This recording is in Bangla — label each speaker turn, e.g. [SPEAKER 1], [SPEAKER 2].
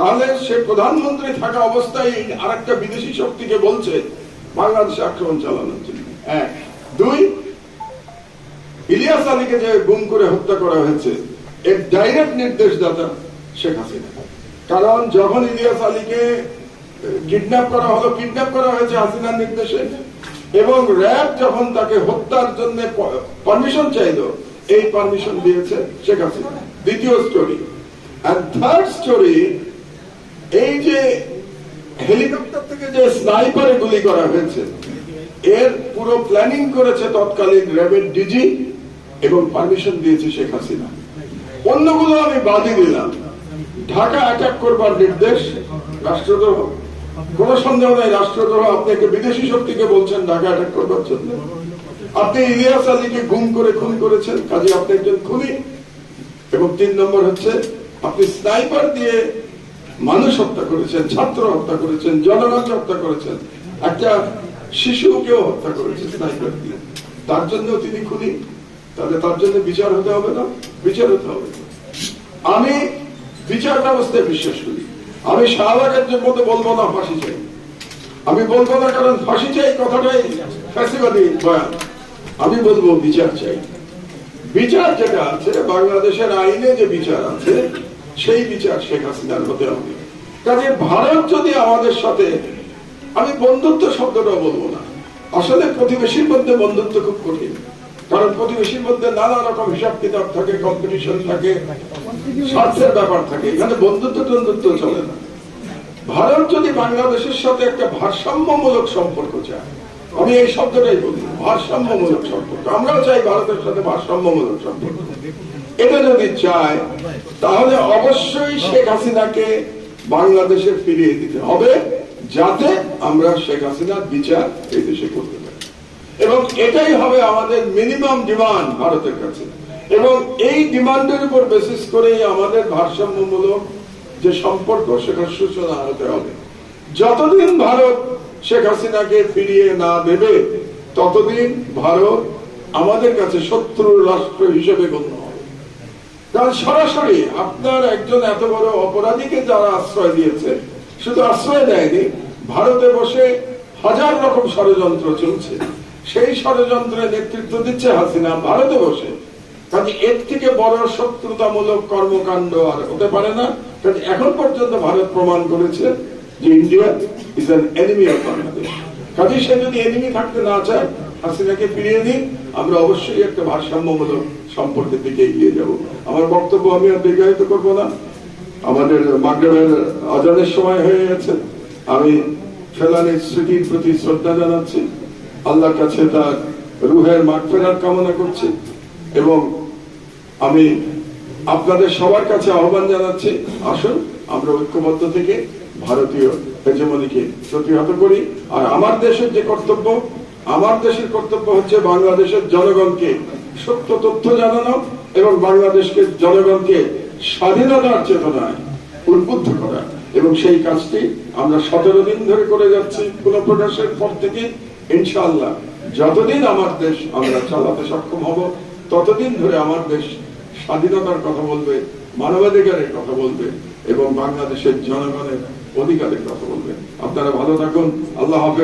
[SPEAKER 1] তাহলে সে প্রধানমন্ত্রী থাকা অবস্থায় আর একটা বিদেশি শক্তিকে বলছে, বাংলাদেশে আক্রমণ চালানোর জন্য। এক। দুই, ইলিয়াস আলীকে যে গুম করে হত্যা করা হয়েছে, এর ডাইরেক্ট নির্দেশদাতা শেখ হাসিনা। কারণ যখন ইলিয়াস আলীকে কিডন্যাপ করা হলো, কিডন্যাপ করা হয়েছে হাসিনার নির্দেশে, এবং র্যাব যখন তাকে হত্যার জন্য পারমিশন চাইলো, এই পারমিশন দিয়েছে শেখ হাসিনা। দ্বিতীয় স্টোরি আর থার্ড স্টোরি এই যে হেলিকপ্টার থেকে যে স্নাইপারে গুলি করা হয়েছে, এর পুরো প্ল্যানিং করেছে তৎকালীন র্যাবের ডিজি এবং পারমিশন দিয়েছে শেখ হাসিনা। অন্যগুলো আমি বাদই দিলাম। ঢাকা অ্যাটাক করবার নির্দেশ রাষ্ট্রদ্রোহ। কোন সন্দেহ নাই, রাষ্ট্রদ্রোহ আপনাকে বিদেশি শক্তিকে বলছেন, ঢাকা অ্যাটাক করবার জন্য। আপনি ইলিয়াস আলীকে গুম করে খুন করেছেন, কাজে আপনি একজন খুনি। এবং তিন নম্বর হচ্ছে, আপনি স্নাইপার দিয়ে মানুষ হত্যা করেছেন, ছাত্র হত্যা করেছেন, জনগণ হত্যা করেছেন, একটা শিশুকেও হত্যা করেছেন স্নাইপার দিয়ে তার জন্য তিনি খুনি। তাহলে তার জন্য বিচার হতে হবে না? বিচার হতে হবে। আমি বিচার ব্যবস্থায় বিশ্বাস করি। আমি শাহবাগের মতো বলব না ফাঁসি চাই। আমি বলব না কারণ ফাঁসি চাই কথাটাই ফ্যাসিবাদী বয়ান। আমি বলব বিচার চাই। বিচার যেটা আছে, বাংলাদেশের আইনে যে বিচার আছে সেই বিচার শেখ হাসিনার হতে হবে। কাজে ভারত যদি আমাদের সাথে, আমি বন্ধুত্ব শব্দটা বলব না। আসলে প্রতিবেশীর মধ্যে বন্ধুত্ব খুব কঠিন। কারণ প্রতিবেশীর মধ্যে নানা রকম হিসাব কিতাব থাকে কম্পিটিশন থাকে, স্বার্থের ব্যাপার থাকে। এখানে বন্ধুত্ব বন্ধুত্ব চলে না। ভারত যদি বাংলাদেশের সাথে একটা ভারসাম্যমূলক সম্পর্ক চায় আমি এই শব্দটাই বলি, ভারসাম্যমূলক সম্পর্ক। আমরাও চাই ভারতের সাথে ভারসাম্যমূলক সম্পর্ক। এটা যদি চায়, তাহলে অবশ্যই শেখ হাসিনাকে বাংলাদেশে ফিরিয়ে দিতে হবে, যাতে আমরা শেখ হাসিনার বিচার এই দেশে করতে পারি। এবং এটাই হবে আমাদের মিনিমাম ডিমান্ড ভারতের কাছে। এবং এই ডিমান্ডের উপর বেসিস করেই আমাদের ভারসাম্যমূলক যে সম্পর্ক, সেটার সূচনা হতে হবে। যতদিন ভারত শেখ হাসিনাকে ফিরিয়ে না দেবে, ততদিন ভারত আমাদের কাছে শত্রু রাষ্ট্র হিসেবে গণ্য হবে। কারণ সরাসরি আপনার একজন এত বড় অপরাধীকে যারা আশ্রয় দিয়েছে, শুধু আশ্রয় দেয়নি, ভারতে বসে হাজার রকম ষড়যন্ত্র চলছে। সেই ষড়যন্ত্রের নেতৃত্ব দিচ্ছে হাসিনা ভারতে বসে। কাজে এর থেকে বড় শত্রুতামূলক কর্মকাণ্ড আর হতে পারে না। কাজে এখন পর্যন্ত ভারত প্রমাণ করেছে যে India is an enemy of Bangladesh কাজে সে যদি এনিমি থাকতে না চায়, হাসিনাকে ফিরিয়ে দিন আমরা অবশ্যই একটা ভারসাম্যমূলক সম্পর্কের দিকে এগিয়ে যাব। আমার বক্তব্য আমি আর দীর্ঘায়িত করব না। আমাদের মাগরেবের আজানের সময় হয়ে গেছে। আমি ফেলানির স্মৃতির প্রতি শ্রদ্ধা জানাচ্ছি। আল্লাহর কাছে তার রুহের মাঠ ফেরার কামনা করছি এবং আমি আপনাদের সবার কাছে আহ্বান জানাচ্ছি। আসুন, আমরা ঐক্যবদ্ধ থেকে ভারতীয় হেজমনিকে প্রতিহত করি। আর আমার দেশের যে কর্তব্য, আমার দেশের কর্তব্য হচ্ছে বাংলাদেশের জনগণকে সত্য তথ্য জানানো এবং বাংলাদেশকে জনগণকে স্বাধীনতার চেতনায় উদ্বুদ্ধ করা। এবং সেই কাজটি আমরা সতেরো দিন ধরে করে যাচ্ছি কোন প্রকাশের পর থেকে। ইনশাআল্লাহ যতদিন আমার দেশ আমরা চালাতে সক্ষম হব, ততদিন ধরে আমার দেশ স্বাধীনতার কথা বলবে, মানবাধিকারের কথা বলবে এবং বাংলাদেশের জনগণের অধিকারের কথা বলবেন। আপনারা ভালো থাকুন। আল্লাহ হাফেজ।